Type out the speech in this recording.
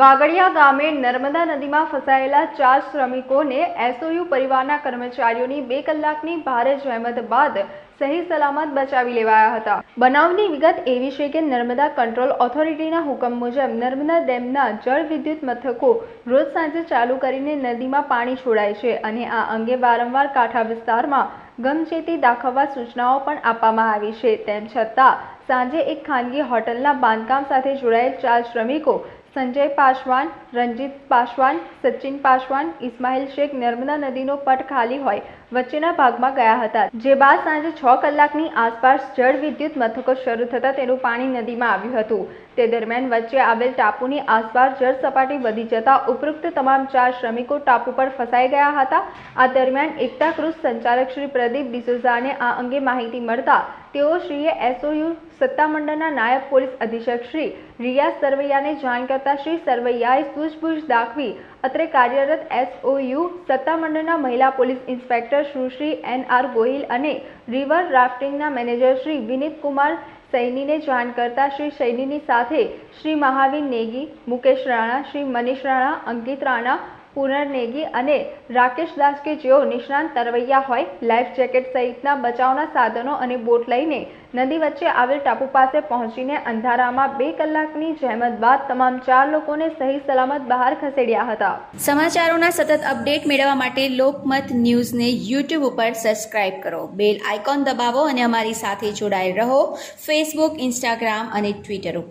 વાગડિયા ગામે નર્મદા નદીમાં ફસાયેલા ચાર શ્રમિકોને એસઓયુ પરિવારના કર્મચારીઓની બે કલાકની ભારે જહેમત બાદ સહી સલામત બચાવી લેવાયા હતા. બનાવની વિગત એવી છે કે નર્મદા કંટ્રોલ ઓથોરિટીના હુકમ મુજબ નર્મદા ડેમના જળ વિદ્યુત મથકો રોજ સાંજે ચાલુ કરીને નદીમાં પાણી છોડાય છે અને આ અંગે વારંવાર કાંઠા વિસ્તારમાં ગમચેતી દાખવવા સૂચનાઓ પણ આપવામાં આવી છે. તેમ છતાં, સાંજે એક ખાનગી હોટલના બાંધકામ સાથે જોડાયેલ ચાર શ્રમિકો સંજય પાસવાન રંજીત પાસવાન, સચિન પાસવાન ઇસ્માઇલ શેખ નર્મદા નદીનો પટ ખાલી હોય વચ્ચેના ભાગમાં ગયા હતા. જે બાદ સાંજે છ કલાકની આસપાસ જળ વિદ્યુત મથકો શરૂ થતાં તેનું પાણી નદીમાં આવ્યું હતું. તે દરમિયાન વચ્ચે આવેલ ટાપુની આસપાસ જળ સપાટી વધી જતા ઉપરોક્ત તમામ ચાર શ્રમિકો ટાપુ પર ફસાઈ ગયા હતા. આ દરમિયાન એકતા ક્રુઝ સંચાલક શ્રી પ્રદીપ ડિસોઝાને આ અંગે માહિતી મળતા તેઓ શ્રીએ એસઓયુ સત્તામંડળના નાયબ પોલીસ અધિક્ષક શ્રી રિયાઝ સરવૈયાને જાણ કરતા શ્રી સરવૈયાએ સૂઝબૂઝ દાખવી અત્રે કાર્યરત એસઓયુ સત્તામંડળના મહિલા police inspector Sushri N R Gohil અને રિવર રાફ્ટિંગના મેનેજર શ્રી વિનીત કુમાર સૈનીને જાણ કરતા શ્રી સૈનીની સાથે શ્રી મહાવીર નેગી, મુકેશ રાણા, શ્રી મનીષ રાણા, અંકિત રાણા પૂર્ણ નેગી અને રાકેશ દાસ કે જેઓ નિષ્ણાંત તરવૈયા હોય, લાઈફ જેકેટ સહિતના બચાવના સાધનો અને બોટ લઈને નદી વચ્ચે આવેલ ટાપુ પાસે પહોંચીને અંધારામાં બે કલાકની જહેમત બાદ તમામ ચાર લોકોને સહી સલામત બહાર ખસેડ્યા હતા. સમાચારોના સતત અપડેટ મેળવવા માટે લોકમત ન્યૂઝને યુટ્યુબ ઉપર સબસ્ક્રાઇબ કરો. બેલ આઇકોન દબાવો અને અમારી સાથે જોડાયેલ રહો ફેસબુક, ઇન્સ્ટાગ્રામ અને ટ્વિટર ઉપર.